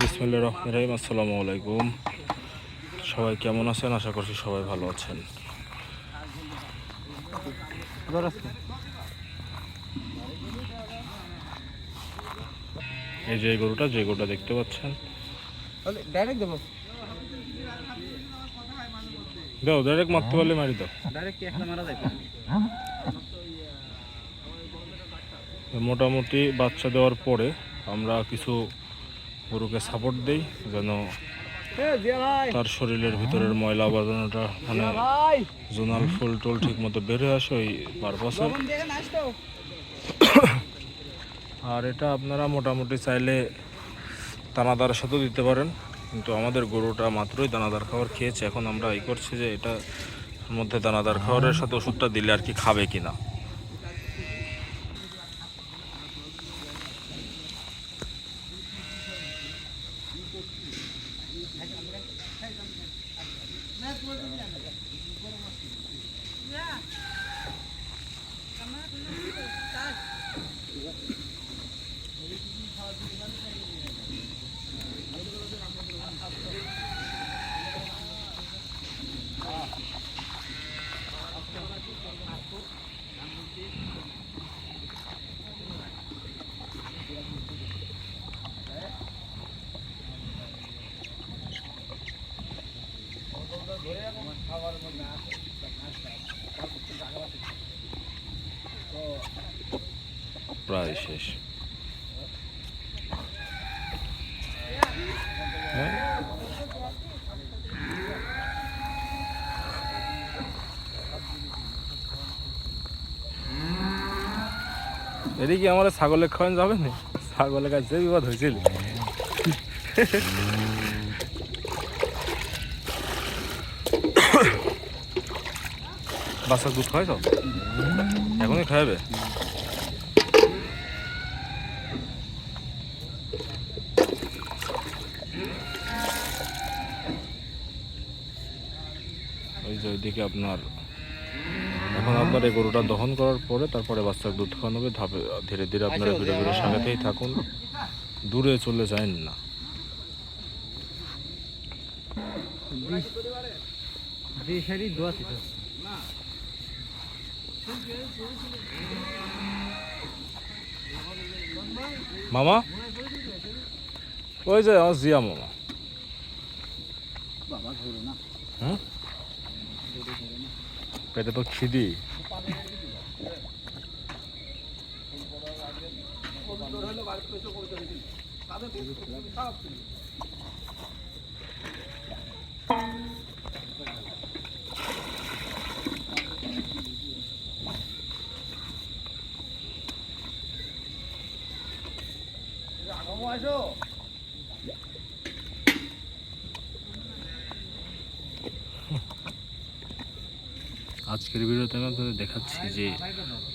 বিসমুল্লাহ রহমান রহিম আসসালামু আলাইকুম। সবাই কেমন আছেন? আশা করছি সবাই ভালো আছেন। এই যে গরুটা যে গরুটা দেখতে পাচ্ছেন। ডাইরেক্ট দেবো। দাও ডাইরেক্ট মারতে পারলে মারি দাও। ডাইরেক্ট কি একটা মারা যায়? মোটামুটি বাচ্চা দেওয়ার পরে আমরা কিছু গরুকে সাপোর্ট দেই যেন তার শরীরের ভিতরের ময়লা আবর্জনাটা মানে জোনাল ফুল টুল ঠিক মতো বের হয়ে আসে ওই পারপাসে নাচ তো আর এটা আপনারা মোটামুটি চাইলে দানাদারের সাথেও দিতে পারেন কিন্তু আমাদের গরুটা মাত্রই দানাদার খাবার খেয়েছে। এখন আমরা এই করছি যে এটা মধ্যে দানাদার খাবারের সাথে ওষুধটা দিলে আর কি খাবে কিনা। প্রায় শেষ। হ্যাঁ? এদিকে আমার ছাগলের খাওয়ান যাবে না? ছাগলের কাছে বিপদ হয়েছিল। বাচ্চার দুধ খাওয়াই তো এখনই খাওয়াবে ওই যে ওইদিকে আপনার এখন আপনার এই গরুটা দহন করার পরে তারপরে বাচ্চার দুধ খাওয়ানো হবে ধাপে ধীরে ধীরে আপনারা ধীরে ধীরে সাথেই থাকুন। দূরে চলে যায় না। দেশেরই দোয়া মামা? ওই যে আমার জিয়া মামা। হুম পেটে তো খিদি। আজকের ভিডিওতে আমি আপনাদের দেখাচ্ছি যে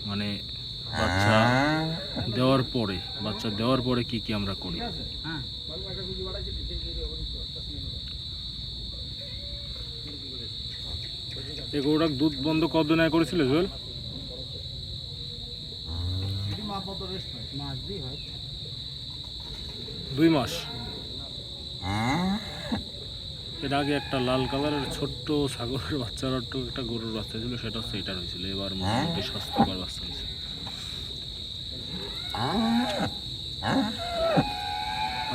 মানে বাচ্চা দেওয়ার পরে বাচ্চা দেওয়ার পরে কি কি আমরা করি? হ্যাঁ। এই গরুটার দুধ বন্ধ কতদিন আগে করেছিল জুয়েল? হয়। দুই মাস। এর আগে একটা লাল কালারের ছোট্ট ছাগলের বাচ্চার একটু গরুর বাচ্চা ছিল সেটা হচ্ছে এটার হয়েছিল এবার মোটামুটি স্বাস্থ্যকর বাচ্চা হয়েছে।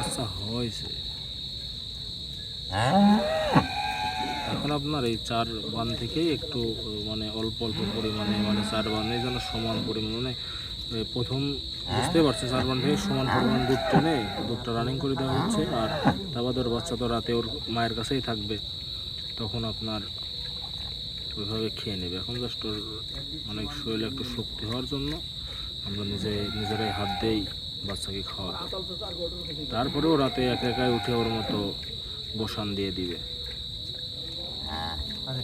আচ্ছা হয়েছে। এখন আপনার এই চার বান থেকেই একটু মানে অল্প অল্প পরিমাণে মানে চার বানে যেন সমান পরিমাণে মানে প্রথম বুঝতে পারছে চার বান থেকে সমান পরিমাণ দুধ টেনে দুধটা রানিং করে দেওয়া হচ্ছে আর তারপর ওর বাচ্চা তো রাতে ওর মায়ের কাছেই থাকবে। তখন আপনার ওইভাবে খেয়ে নেবে। এখন জাস্ট ওর অনেক শরীরে একটু শক্তি হওয়ার জন্য আমরা নিজে নিজেরাই হাত দেই বাচ্চাকে খাওয়াবো। তারপরেও রাতে একা একাই উঠে ওর মতো বসান দিয়ে দিবে। আরে